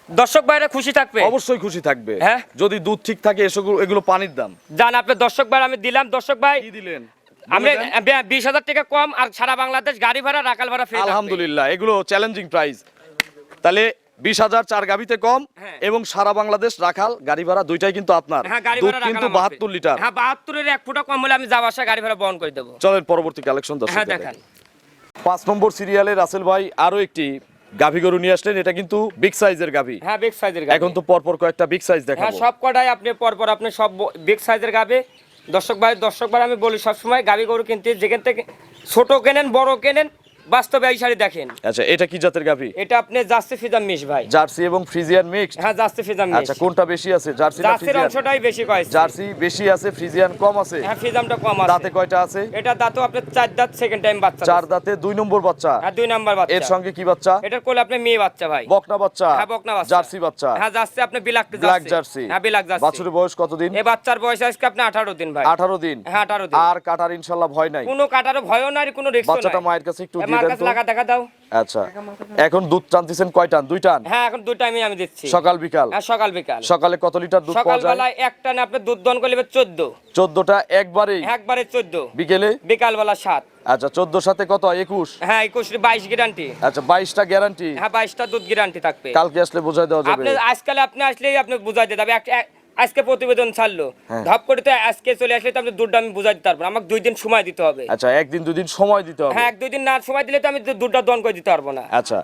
A: দর্শক ভাইরা খুশি থাকবে?
B: অবশ্যই খুশি থাকবে।
A: হ্যাঁ?
B: যদি দুধ ঠিক থাকে এগুলো পানির দাম।
A: জান আপনি দর্শক ভাই আমি দিলাম। দর্শক ভাই
B: কি দিলেন?
A: আমি বিশ হাজার টাকা কম আর সারা বাংলাদেশ গাড়ি ভাড়া রাকাল ভাড়া
B: আলহামদুলিল্লাহ এগুলো চ্যালেঞ্জিং প্রাইস তাহলে বিশ হাজার চার গাবিতে কম
A: হ্যাঁ।
B: এবং সারা বাংলাদেশ রাখাল গাড়ি ভাড়া দুইটাই কিন্তু আপনার।
A: হ্যাঁ
B: দুধ কিন্তু বাহাত্তর লিটার।
A: হ্যাঁ বাহাত্তরের এক ফুটা কম হলে আমি যাওয়া আসা গাড়ি ভাড়া বহন করে দেবো।
B: চলেন পরবর্তী কালেকশন
A: হ্যাঁ
B: পাঁচ নম্বর সিরিয়ালে রাসেল ভাই আরও একটি গাভি গরু নিয়ে আসলেন। এটা কিন্তু বিগ সাইজের গাভি।
A: হ্যাঁ বিগ সাইজের
B: এখন তো পরপর কয়েকটা বিগ সাইজ
A: হ্যাঁ সব কটাই আপনি পরপর আপনি সব বিগ সাইজের গাবে দর্শক ভাই দর্শক ভাই আমি বলি সবসময় গাবি গরু কিনতে যেখান থেকে ছোট কেনেন বড় কেনেন বাস্তবে এই শাড়ি দেখেন।
B: আচ্ছা এটা কি জাতের গাভি?
A: এটা আপনি জার্সি ফিজাম মিশ ভাই।
B: জার্সি এবং ফ্রিজিয়ান মিক্সড?
A: হ্যাঁ জার্সি ফিজাম মিশ।
B: আচ্ছা কোনটা বেশি আছে? জার্সি না ফ্রিজিয়ান?
A: অংশটাই বেশি কয়েছে।
B: জার্সি বেশি আছে ফ্রিজিয়ান কম আছে?
A: হ্যাঁ ফিজামটা কম আছে।
B: দাঁতে কয়টা আছে?
A: এটা দাঁতও আপনি চার দাঁত সেকেন্ড টাইম বাচ্চা
B: চার দাঁতে দুই নম্বর বাচ্চা?
A: হ্যাঁ দুই নাম্বার
B: এর সঙ্গে কি বাচ্চা?
A: এটার কোলে আপনি মেয়ে বাচ্চা ভাই।
B: বকনা বাচ্চা?
A: হ্যাঁ বকনা বাচ্চা।
B: জার্সি বাচ্চা?
A: হ্যাঁ জার্সি আপনি বিলাক
B: ব্ল্যাক জার্সি?
A: হ্যাঁ বিলাক জার্সি।
B: বাছুরের বয়স কতদিন?
A: এই বাচ্চার বয়স আজকে আপনি আঠারো দিন ভাই।
B: আঠারো দিন।
A: হ্যাঁ আঠারো দিন।
B: আর কাটার ইনশাল্লাহ ভয় নাই।
A: কোনো কাটারও ভয়ও নাই কোনো রিস্ক নাই।
B: বাচ্চাটা মায়ের কাছে একটু দিয়ে
A: দাও।
B: আচ্ছা এখন দুধ টানতেছেন কয় টান দুই টান?
A: হ্যাঁ এখন দুই টাইমে আমি দিচ্ছি।
B: সকাল বিকাল?
A: হ্যাঁ সকাল বিকাল।
B: সকালে কত লিটার দুধ পাওয়া যায়?
A: সকালবেলায় এক টানে আপনি দুধ দন করলে চোদ্দ।
B: চোদ্দটা একবারেই?
A: একবারে চোদ্দ।
B: বিকেলে?
A: বিকালবেলা সাত।
B: আচ্ছা চোদ্দ সাথে কত? একুশ?
A: হ্যাঁ একুশ বাইশ গ্যারান্টি
B: আচ্ছা বাইশটা গ্যারান্টি
A: হ্যাঁ বাইশটা দুধ গ্যারান্টি থাকবে।
B: কালকে আসলে বোঝাই দেওয়া যাবে।
A: আপনি আজকাল আপনি আসলেই আপনি বুঝাই দিতে হবে এক- এক- আজকে প্রতিবেদন ছাড়লো।
B: ধাপ
A: ধপ করে তো আজকে চলে আসলে তো আমি দুধটা আমি বুঝাই দিতে পারব না। আমাকে দুই দিন সময় দিতে হবে।
B: আচ্ছা একদিন দুদিন সময় দিতে হবে।
A: হ্যাঁ এক দুই দিন না সময় দিলে তো আমি দুধটা দন করে দিতে পারব না।
B: আচ্ছা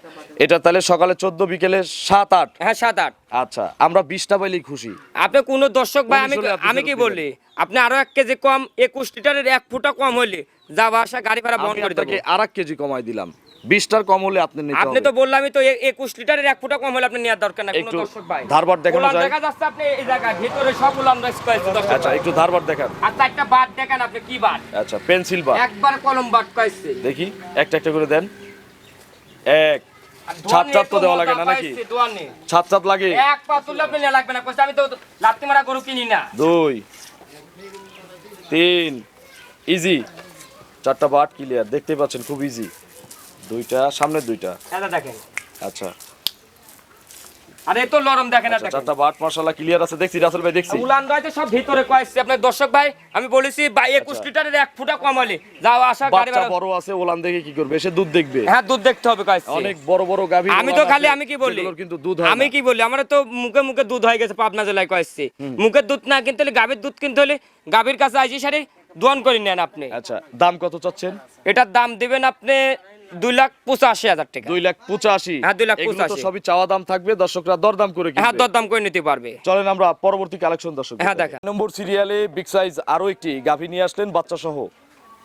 B: এটা তাহলে সকালে চোদ্দ বিকেলে সাত আট।
A: হ্যাঁ সাত আট।
B: আচ্ছা আমরা বিশটা পাইলেই খুশি।
A: আপনি কোন দর্শক ভাই আমি আমি কি
B: ফেরত
A: বলি আপনি আরও এক কেজি কম একুশ লিটারের এক ফুটা কম হলে যাওয়া আসা গাড়ি ভাড়া
B: আমি
A: করে দেবো।
B: আর এক কেজি কমাই দিলাম। বিশটার কম হলে আপনি নিতে
A: আপনি তো বললামই তো একুশ লিটারের এক ফুটা কম হলে আপনি নেওয়ার দরকার নাই কোনো দর্শক ভাই।
B: ধারবার দেখানো যায়?
A: দেখা যাচ্ছে আপনি এই জায়গায় ভিতরে সব রয়েছে দর্শক
B: আচ্ছা একটু ধারবার দেখান।
A: বাদ দেখেন আপনি কি
B: আচ্ছা পেন্সিল
A: একবার কলম
B: দেখি একটা একটা করে দেন। এক ছাদ
A: দোয়ানে
B: ছাদ তো দেওয়া লাগে না নাকি। ছাদ ছাদ লাগে?
A: এক পা তুললে আপনি লাগবে না কইছে আমি তো লাত্তি মারা গরু কিনি না।
B: দুই তিন ইজি চারটা বাট ক্লিয়ার দেখতে পাচ্ছেন খুব ইজি দুইটা সামনের দুইটা।
A: দেখেন।
B: আচ্ছা।
A: আর এই তো লরম দেখেন না
B: আচ্ছা,
A: দেখেন।
B: বাট ক্লিয়ার আছে দেখছি রাসেল ভাই দেখছি।
A: উলান সব ভিতরে কয়েছে আপনার দর্শক ভাই আমি বলেছি বা একুশ
B: আচ্ছা।
A: লিটারের এক ফুটা কমালে। যাও আসা গাড়ি
B: বাচ্চা বড় আছে ওলান দেখে কি করবে? সে দুধ দেখবে।
A: হ্যাঁ দুধ দেখতে হবে কয়েছে
B: অনেক বড় বড় গাভী
A: আমি তো খালি আমি কি বলি?
B: কিন্তু দুধ হয়
A: আমি কি বলি? আমার তো মুখে মুখে দুধ হয়ে গেছে পাবনা জেলায় কয়েছে মুখের দুধ না কিনতে হলে গাভীর দুধ কিনতে হলে গাভীর কাছে আইসি সারে দোয়ান করে নেন আপনি।
B: আচ্ছা দাম কত চাচ্ছেন?
A: এটার দাম দিবেন আপনি দুই লাখ পঁচাশি হাজার টাকা।
B: দুই লাখ পঁচাশি।
A: হ্যাঁ, দুই লাখ পঁচাশি।
B: সবই চাওয়া দাম থাকবে দর্শকরা দরদাম করে
A: হ্যাঁ দরদাম করে নিতে পারবে।
B: চলেন আমরা পরবর্তী কালেকশন দর্শক
A: হ্যাঁ, দেখা।
B: নম্বর সিরিয়ালে বিগ সাইজ আরও একটি গাভী নিয়ে আসলেন বাচ্চা সহ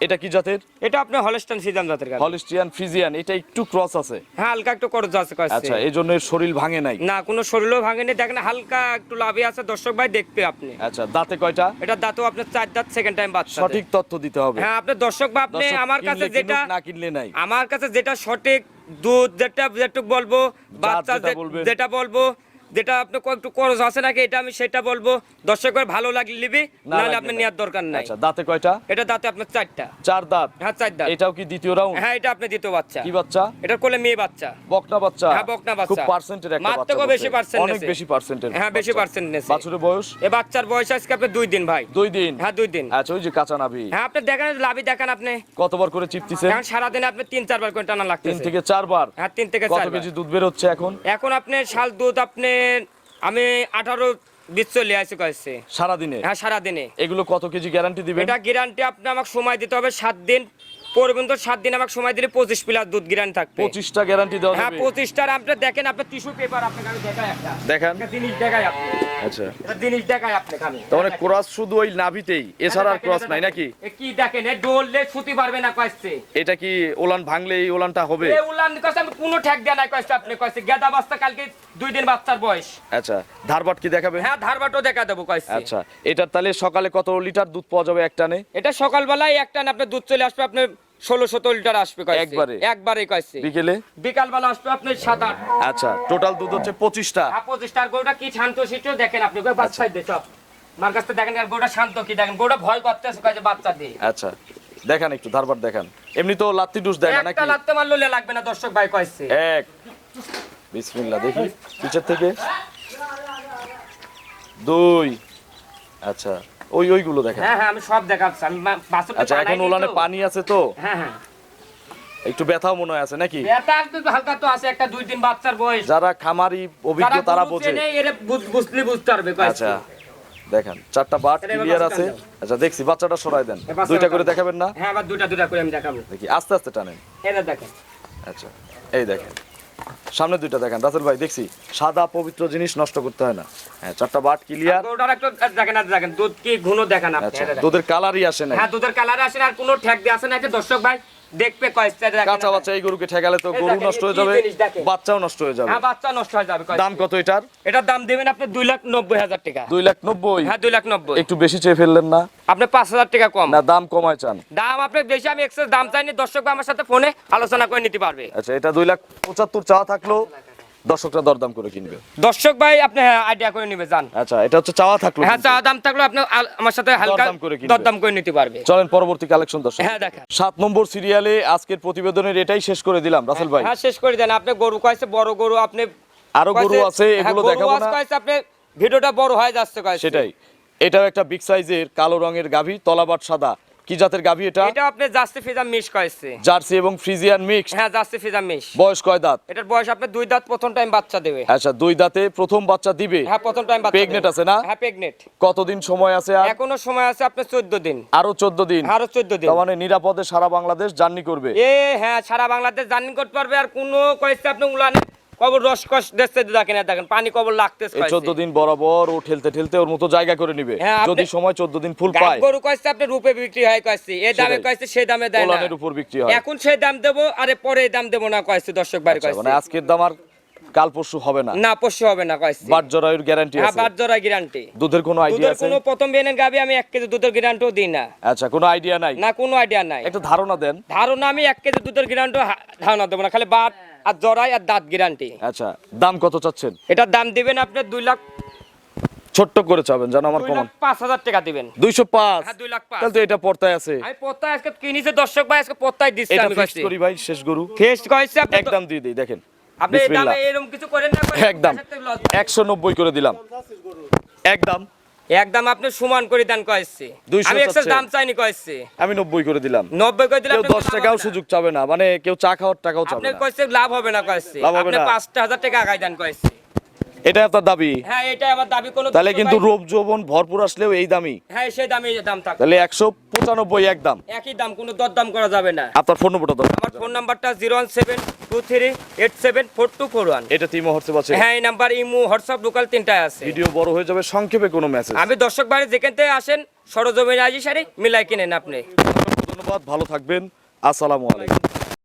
B: এটা কি জাতের?
A: এটা আপনি হলস্টান সিজাম জাতের গাভী
B: হলিস্টিয়ান ফ্রিজিয়ান এটা একটু ক্রস আছে।
A: হ্যাঁ হালকা একটু করজ আছে
B: আচ্ছা এই জন্য শরীর ভাঙে নাই।
A: না কোনো শরীরও ভাঙেনি দেখেন হালকা একটু লাভে আছে। দর্শক ভাই দেখবে আপনি।
B: আচ্ছা দাঁতে কয়টা?
A: এটা দাঁতও আপনার চার দাঁত সেকেন্ড টাইম বাচ্চা
B: সঠিক তথ্য দিতে হবে।
A: হ্যাঁ আপনি দর্শক ভাই আপনি আমার কাছে যেটা
B: না কিনলে নাই।
A: আমার কাছে যেটা সঠিক দুধ যেটা যেটুক বলব বাচ্চা।
B: যেটা
A: বলব যেটা আপনি ক- একটু খরচ আছে নাকি এটা আমি সেটা বলব। দর্শক ভাই ভালো লাগলে নিবি নাহলে আপনি। নেওয়ার দরকার নাই।
B: আচ্ছা দাঁতে কয়টা?
A: এটা দাঁতে আপনার চারটা।
B: চার দাঁত?
A: হ্যাঁ চার দাঁত।
B: এটাও কি দ্বিতীয় রাউন্ড
A: হ্যাঁ এটা আপনি দ্বিতীয় বাচ্চা।
B: কি বাচ্চা?
A: এটা কোলে মেয়ে বাচ্চা।
B: বকনা বাচ্চা?
A: হ্যাঁ, বকনা বাচ্চা।
B: খুব পার্সেন্টের একটা বাচ্চা
A: থেকেও বেশি
B: বটে।
A: percent
B: অনেক বেশি পার্সেন্টের
A: হ্যাঁ বেশি পার্সেন্ট নেছে।
B: বাছুরের বয়স?
A: এ বাচ্চার বয়স আজকে আপনি দুই দিন ভাই।
B: দুই দিন?
A: হ্যাঁ দুই দিন।
B: আচ্ছা ওই যে কাঁচা নাভি।
A: হ্যাঁ আপনি দেখেন লাভি দেখেন আপনি।
B: কতবার করে চিপতিছেন?
A: এখন সারাদিনে আপনি তিন চারবার করে টানা লাগতেছে।
B: তিন থেকে চারবার?
A: হ্যাঁ তিন থেকে
B: কত
A: চারবার।
B: কেজি দুধ বের হচ্ছে এখন?
A: এখন আপনি শাল দুধ আপনি আমি আঠারো বিশ চলে আসি কয়েছে।
B: সারাদিনে?
A: হ্যাঁ সারাদিনে।
B: এগুলো কত কেজি গ্যারান্টি দিবে
A: এটা গ্যারান্টি আপনি আমাকে সময় দিতে হবে সাত দিন পর্যন্ত সাত দিন আমাকে সময় দিলে পঁচিশ প্লাস দুধ গ্যারান্টি থাকবে।
B: পঁচিশটা গ্যারান্টি দেওয়া
A: হ্যাঁ পঁচিশটার আপনি দেখেন আপনি টিস্যু পেপার আপনাকে আমি দেখাই একটা।
B: দেখান।
A: জিনিস দেখাই আপনি।
B: আচ্ছা।
A: জিনিস দেখাই আপনাকে আমি
B: তার মানে ক্রস শুধু ওই নাভিতেই এছাড়া আর ক্রস নাই নাকি?
A: কি দেখেন এ ডললে ছুটি পারবে না কয়েছে।
B: এটা কি ওলান ভাঙলে এই ওলানটা হবে?
A: এ উলান কয়েছে আমি কোনো ঠেক দেয়া নাই কয়েছে আপনি কয়েছে। গেদা বাচ্চা কালকে দুই দিন বাচ্চার বয়স।
B: আচ্ছা ধারবাট কি দেখাবে?
A: হ্যাঁ ধারবাটও দেখা দেবো কয়েছে।
B: আচ্ছা এটার তাহলে সকালে কত লিটার দুধ পাওয়া যাবে এক টানে?
A: এটা সকালবেলায় একটা না আপনার দুধ চলে আসবে আপনার ষোলো সতেরো লিটার আসবে
B: একবারে?
A: একবারে কয়েছে
B: বিকেলে?
A: বিকালবেলা আসবে আপনার সাত আট
B: আচ্ছা টোটাল দুধ হচ্ছে পঁচিশটা।
A: পঁচিশটার গরুটা কি শান্ত শিষ্ট দেখেন আপনি।
B: আচ্ছা।
A: বাচ্চা দিয়ে সব আমার কাছে দেখেন আর গরুটা শান্ত কি দেখেন? গরুটা ভয় করতেছে কয়েছে বাচ্চা দিয়ে।
B: আচ্ছা দেখান একটু ধারবাট দেখান। এমনি তো লাত্তি ডুস দেয় না নাকি?
A: একটা লাগতে মারলে লাগবে না দর্শক ভাই কয়েছে
B: এক। বিসমিল্লাহ দেখি পিছের থেকে। দুই। আচ্ছা ওই ওইগুলো দেখেন।
A: হ্যাঁ হ্যাঁ আমি সব দেখাচ্ছি। আমি
B: আচ্ছা এখন ওলানে পানি আছে তো?
A: হ্যাঁ হ্যাঁ।
B: একটু ব্যথাও মনে হয় আছে নাকি?
A: এটা একটু হালকা তো আছে একটা দুই দিন বাচ্চার বয়স।
B: যারা খামারি অভিজ্ঞ তারা বোঝে।
A: এরা বুঝলে বুঝতে পারবে
B: আচ্ছা দেখেন চারটা বাট ক্লিয়ার আছে। আচ্ছা দেখছি বাচ্চাটা সরাই দেন। দুইটা করে দেখাবেন না?
A: হ্যাঁ আবার দুটা দুটা করে আমি দেখাবো।
B: দেখি আস্তে আস্তে টানেন।
A: এটা দেখেন।
B: আচ্ছা এই দেখেন। সামনে দুইটা দেখেন। রাসেল ভাই দেখছি সাদা পবিত্র জিনিস নষ্ট করতে হয় না। হ্যাঁ চারটা বাট ক্লিয়ার
A: ওটার একটা দেখেন আর দেখেন দুধ কি ঘুনো দেখেন আপনি
B: আচ্ছা
A: দেখেন।
B: দুধের কালারই আসে না
A: হ্যাঁ দুধের কালারই আসে না আর কোনো ঠেক দিয়ে আসে না। দর্শক ভাই দেখবে
B: কাঁচা বাচ্চা এই গরুকে ঠেকালে তো গরু নষ্ট হয়ে যাবে বাচ্চাও নষ্ট হয়ে যাবে।
A: হ্যাঁ বাচ্চা নষ্ট হয়ে যাবে
B: দাম কত এটার?
A: এটার দাম দেবেন আপনি দুই লাখ নব্বই হাজার টাকা।
B: দুই লাখ নব্বই?
A: হ্যাঁ দুই লাখ নব্বই।
B: একটু বেশি চেয়ে ফেললেন না?
A: আপনি পাঁচ হাজার টাকা কম।
B: না দাম কমায় চান।
A: দাম আপনি বেশি আমি এক্সেস দাম চাইনি দর্শক আমার সাথে ফোনে আলোচনা করে নিতে পারবে।
B: আচ্ছা এটা দুই লাখ পঁচাত্তর চাওয়া থাকল। দর্শকরা দরদাম করে কিনবে।
A: দর্শক ভাই আপনি হ্যাঁ আইডিয়া করে নিবে যান।
B: আচ্ছা এটা হচ্ছে চাওয়া থাকল
A: হ্যাঁ
B: কিন্তু।
A: চা দাম থাকলে আপনি আমার সাথে হালকা
B: দরদাম করে
A: নিতে পারবে।
B: চলেন পরবর্তী কালেকশন দর্শক।
A: হ্যাঁ দেখেন।
B: সাত নম্বর সিরিয়ালে আজকের প্রতিবেদনের এটাই শেষ করে দিলাম রাসেল ভাই।
A: হ্যাঁ শেষ করে দেন। আপনি গরু কয়েছে বড় গরু আপনি
B: আরও গরু আছে
A: হ্যাঁ,
B: এগুলো দেখাবো না।
A: আপনি ভিডিওটা বড় হয়ে যাচ্ছে
B: সেটাই। এটাও একটা বিগ সাইজের কালো রঙের গাভী তলাবাট সাদা। কি জাতের গাভী এটা?
A: এটা আপনি জার্সি কয়েছে
B: জার্সি এবং ফ্রিজিয়ান মিক্স
A: হ্যাঁ জার্সি মিস
B: বয়স কয় দাঁত?
A: এটার বয়স আপনি দুই দাঁত প্রথম টাইম বাচ্চা দেবে।
B: আচ্ছা দুই দাঁতে প্রথম বাচ্চা দিবে?
A: হ্যাঁ প্রথম টাইম বাচ্চা দেবে।
B: আছে না?
A: হ্যাঁ প্রেগনেট
B: কতদিন সময় আছে আর?
A: এখনও সময় আছে আপনার চোদ্দ দিন।
B: আরও চোদ্দ দিন?
A: আরও চোদ্দ দিন।
B: তার মানে নিরাপদে সারা বাংলাদেশ জার্নি করবে?
A: এ হ্যাঁ সারা বাংলাদেশ জার্নি করতে পারবে আর কোনো কয়েছে আপনি উলানে কবর রস কস দেখতে দেখেন দেখেন পানি কবর লাগতেছে
B: এই চোদ্দ দিন বরাবর ও ঠেলতে ঠেলতে ওর মতো জায়গা করে নিবে।
A: হ্যাঁ,
B: যদি সময় চোদ্দ দিন ফুল পায়।
A: গরু কইছে আপনি রূপে বিক্রি হয় কইছে এই দামে কইছে সেই দামে দেয় না।
B: ওলানের উপর বিক্রি হয়।
A: এখন সেই দাম দেবো আরে পরে দাম দেবো না কইছে দর্শক বাড়ি
B: আচ্ছা,
A: কইছে
B: মানে আজকের দাম আর কাল পরশু হবে না।
A: না পশু হবে না কইছে
B: বাট জরায়ুর গ্যারান্টি
A: হ্যাঁ
B: আছে।
A: বাদ জরা গ্যারান্টি
B: দুধের কোনো আইডিয়া
A: দুধের
B: আছে?
A: কোনো প্রথম বেনের গাবি আমি এক কেজি দুধের গ্যারান্টিও দিই না।
B: আচ্ছা কোনো আইডিয়া নাই?
A: না কোনো আইডিয়া নাই।
B: একটু ধারণা দেন।
A: ধারণা আমি এক কেজি দুধের গ্যারান্টিও ধারণা দেবো না খালি বাদ আর জরাই আর দাঁত গ্যারান্টি
B: আচ্ছা দাম কত চাচ্ছেন?
A: এটার দাম দিবেন আপনি দুই লাখ
B: ছোট্ট করে চাবেন জানো আমার কমান।
A: লাখ পাঁচ হাজার টাকা দিবেন।
B: দুইশো পাঁচ?
A: হ্যাঁ দুই লাখ পাঁচ।
B: তাহলে তো এটা পর্তায় আছে।
A: আমি পত্তায় আজকে কিনেছি দর্শক ভাই আজকে পত্তায় দিচ্ছি
B: এটা
A: আমি
B: ফিক্স করি ভাই শেষ গরু।
A: ফেস্ট কইছে আপনি
B: একদম দিয়ে দিই দেখেন।
A: আপনি এই দামে এরকম কিছু করেন না
B: একদম।
A: পয়সার থেকে লজ্জা।
B: একশো নব্বই করে দিলাম। একদম।
A: একদম আপনি সমান করে দেন কয়েছি।
B: 200
A: আমি এক্সেল দাম চাইনি কয়েছি।
B: আমি নব্বই করে দিলাম।
A: নব্বই করে দিলে
B: কেউ
A: আপনার
B: দশ
A: লাভ
B: টাকাও সুযোগ চাবে না মানে কেউ চা খাওয়ার টাকাও চাবে
A: আপনি
B: না।
A: লাভ হবে না কয়েছি। আপনি
B: না।
A: পাঁচটা হাজার টাকা আগাই দেন কয়েছে।
B: এটা আপনার দাবি?
A: হ্যাঁ এটা আমার দাবি। কোনো
B: তাহলে কিন্তু রূপ যৌবন ভরপুর আসলেও এই দামি
A: হ্যাঁ সেই দামে এই দাম থাকবে
B: তাহলে একশো পঁচানব্বই এক দাম।
A: একই দাম কোনো দরদাম করা যাবে না।
B: আপনার ফোন নম্বরটা দাও
A: আমার ফোন নাম্বারটা zero one seven two three eight seven four two four one
B: এটা তিমো হোয়াটসঅ্যাপ আছে।
A: হ্যাঁ এই নাম্বার ইমো হোয়াটসঅ্যাপ লোকাল তিনটায় আছে।
B: ভিডিও বড় হয়ে যাবে সংক্ষেপে কোনো মেসেজ
A: আমি দর্শক বাড়ি যেখান থেকে আসেন সরজমিন আজি সারি মিলাই কিনেন আপনি।
B: ধন্যবাদ ভালো থাকবেন। আসসালামু আলাইকুম।